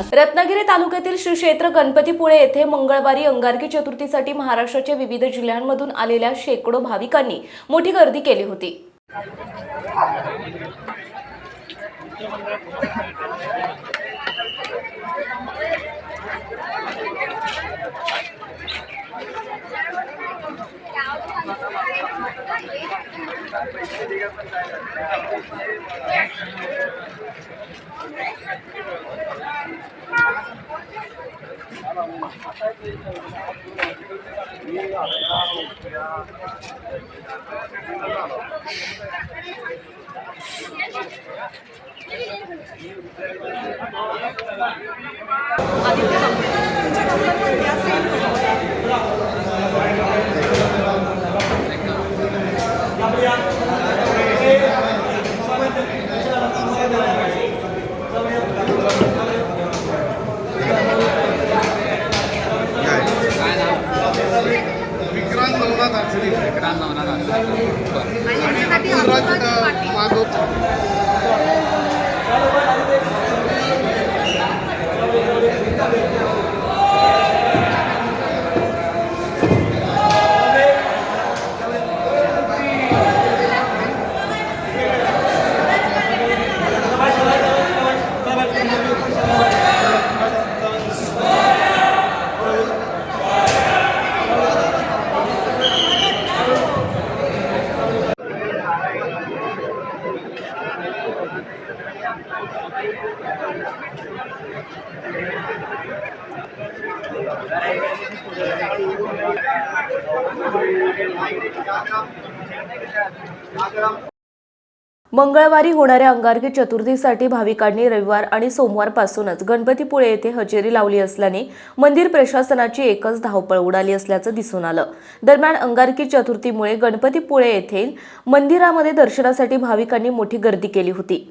विकास रत्नागिरी तालुक्यातील श्री क्षेत्र गणपतीपुळे येथे मंगळवारी अंगारकी चतुर्थीसाठी महाराष्ट्राच्या विविध जिल्ह्यांमधून आलेल्या शेकडो भाविकांनी मोठी गर्दी केली होती. Ini 加 मंगळवारी होणाऱ्या अंगारकी चतुर्थीसाठी भाविकांनी रविवार आणि सोमवारपासूनच गणपतीपुळे येथे हजेरी लावली असल्याने मंदिर प्रशासनाची एकच धावपळ उडाली असल्याचं दिसून आलं. दरम्यान अंगारकी चतुर्थीमुळे गणपतीपुळे येथील मंदिरामध्ये दर्शनासाठी भाविकांनी मोठी गर्दी केली होती.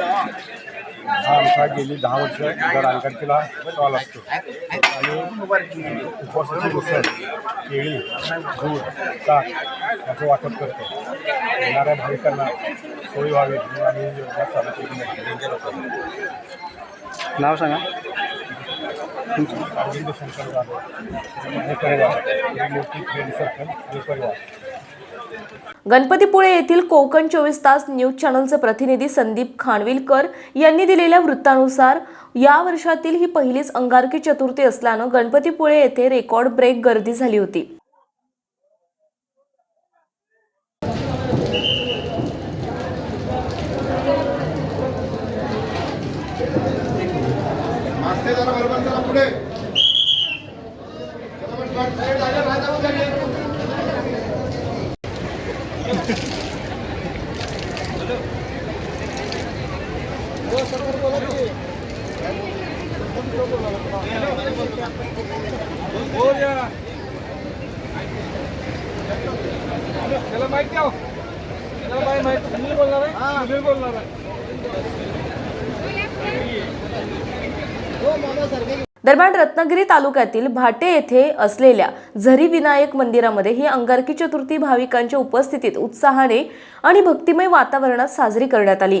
हा आमचा गेली दहा वर्ष दर अंगणकीला स्टॉल असतो. आणि उपवासाची गोष्ट केळी दूध ताक याचं वाटप करतो. येणाऱ्या भाविकांना सोयी व्हावी आणि योजना चालू केली. नाव सांगा. अरविंद शंकर जाधव परिवार मोठी फ्रेंड सर्कल परिवार गणपतीपुळे येथील कोकण चोवीस तास न्यूज चॅनलचे प्रतिनिधी संदीप खानविलकर यांनी दिलेल्या वृत्तानुसार या वर्षातील ही पहिलीच अंगारकी चतुर्थी असल्यानं गणपतीपुळे येथे रेकॉर्ड ब्रेक गर्दी झाली होती. त्याला माहिती आहो त्याला माहिती माहिती मी बोलणार आहे सुधीर बोलणार आहे दरम्यान रत्नागिरी तालुक्यातील भाटे येथे असलेल्या झरी विनायक मंदिरामध्ये ही अंगारकी चतुर्थी भाविकांच्या उपस्थितीत उत्साहाने आणि भक्तिमय वातावरणात साजरी करण्यात आली.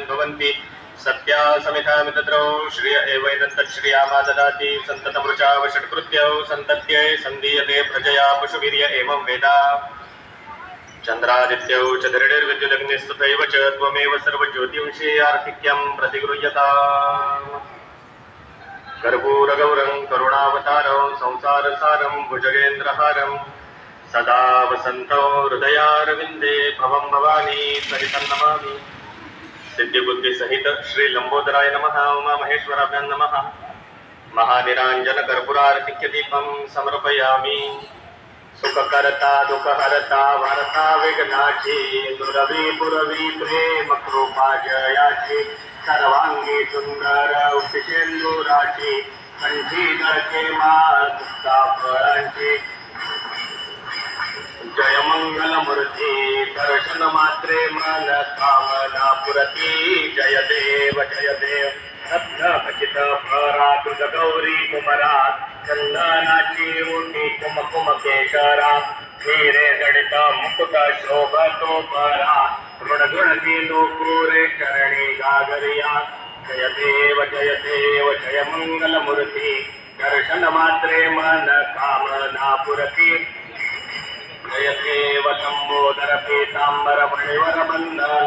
भवन्ति। सत्या समिता मितद्रौ श्रिय एवैनन्तश्रियामा ददाति। सन्ततमृचावषट्कृत्यौ सन्तत्यै सन्दीयते प्रजया पशुवीर्य एवं वेदा। चन्द्रादित्यौ च धरणिर्विद्युदग्निस्तथैव च त्वमेव सर्वज्योतिंषे आर्थिक्यं प्रतिगृह्यता। कर्पूरगौरं करुणावतारं संसारसारं भुजगेन्द्रहारं। सदा वसन्तौ हृदयारविन्दे भवं भवानी सहितं नमामि सिद्धिबुद्धिसहित श्रीलम्बोदराय नमः उमामहेश्वराभ्यां नमः। महानिराञ्जनकर्पूरार्तिक्यदीपं समर्पयामि। सुखकर्ता दुःखहरता वार्ता विघ्नाची दुरवी पुरवी प्रेम कृपा जयाची सर्वांगी सुंदर उपशेंदुराची कंठी गळके मा मुक्ताफळांची मन कामना पुरती जय देव जय देव। सत्य खचित फरा गौरी कुमरात। चंदनाची ओटी कुम कुम केशरा। हिरे जडित मुकुट शोभतो परा। गुण गुण केलो चरणी गागरिया। जय देव जय देव जय मंगल मूर्ती दर्शन जयदेव संबोधर पीतांबर मणिवर बंधन